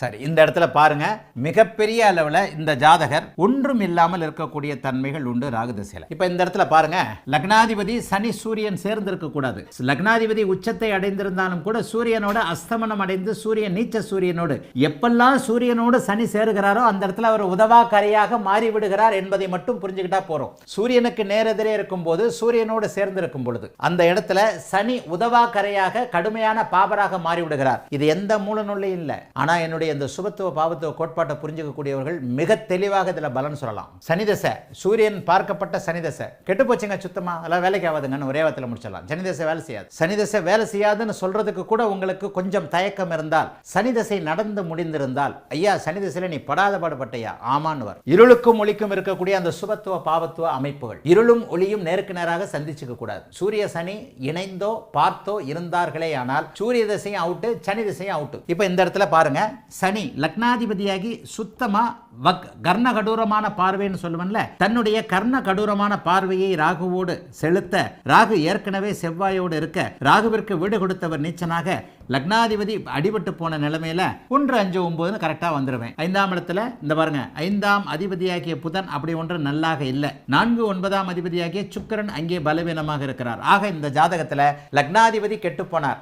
சரி இந்த இடத்துல பாருங்க. மிகப்பெரிய அளவில் இந்த ஜாதகர் ஒன்றும் இல்லாமல் இருக்கக்கூடிய தன்மைகள் உண்டு ராகு திசையில இப்போ இந்த இடத்துல பாருங்க. லக்னாதிபதி சனி சூரியன் சேர்ந்து இருக்கக்கூடாது லக்னாதிபதி உச்சத்தை அடைந்திருந்தாலும் கூட சூரியனோட அஸ்தமனம் அடைந்து சூரியன் நீச்ச சூரியனோடு எப்பெல்லாம் சூரியனோடு சனி சேருகிறாரோ அந்த இடத்துல அவர் உதவாக்கரையாக மாறி விடுகிறார் என்பதை மட்டும் புரிஞ்சுக்கிட்டா போறோம். சூரியனுக்கு நேரெதிரே இருக்கும்போது சூரியனோடு சேர்ந்து இருக்கும் பொழுது அந்த இடத்துல சனி உதவாக்கரையாக கடுமையான பாபராக மாறி விடுகிறார் இது எந்த மூலநூலையும் இல்லை. ஆனால் என்னுடைய இந்த சுபத்துவ பாவத்துவ கோட்பாட்டை புரிஞ்சுக்கக்கூடியவர்கள் மிக தெளிவாக இதுல பலன் சொல்லலாம். சனிதசை சூரியன் பார்க்கப்பட்ட சனிதசை கெட்டு போச்சுங்க சுத்தமா அதெல்லாம் வேலைக்கு ஆகாதுங்கன்னு ஒரே வாரத்தில் முடிச்சிடலாம். சனிதசை வேலை செய்யாது. சனிதசை வேலை செய்யாதுன்னு சொல்றதுக்கு கூட உங்களுக்கு கொஞ்சம் தயக்கம் இருந்தால் சனி தசை நடந்து முடிந்திருந்தால் ஐயா சனிதசையில் நீ படாத பாடுபட்டையா? ஆமான்னு இருளுக்கும் ஒளிக்கும் இருக்கக்கூடிய அந்த சுபத்துவ பாவத்துவ அமைப்புகள். இருளும் ஒளியும் நேருக்கு நேராக சந்திச்சுக்க கூடாது. சூரிய சனி இணைந்தோ பார்த்தோ இருந்தார்களே ஆனால் சூரிய திசையும் அவுட்டு சனி திசையும் அவுட்டு இப்போ இந்த இடத்துல பாருங்க சனி லக்னாதிபதியாகி சுத்தமா வக் கர்ண கடூரமான பார்வைன்னு சொல்லுவன்ல தன்னுடைய கர்ண கடூரமான பார்வையை ராகுவோடு செலுத்த ராகு ஏற்கனவே செவ்வாயோடு இருக்க ராகுவிற்கு வீடு கொடுத்தவர் நீச்சனாக லக்னாதிபதி அடிபட்டு போன நிலைமையில ஒன்று அஞ்சு ஒன்பதுன்னு கரெக்டா வந்துருவேன். ஐந்தாம் இடத்துல இந்த பாருங்க ஐந்தாம் அதிபதியாகிய புதன் அப்படி ஒன்று நல்லாக இல்லை. நான்கு ஒன்பதாம் அதிபதியாகிய சுக்கிரன் அங்கே பலவீனமாக இருக்கிறார். ஆக இந்த ஜாதகத்துல லக்னாதிபதி கெட்டு போனார்.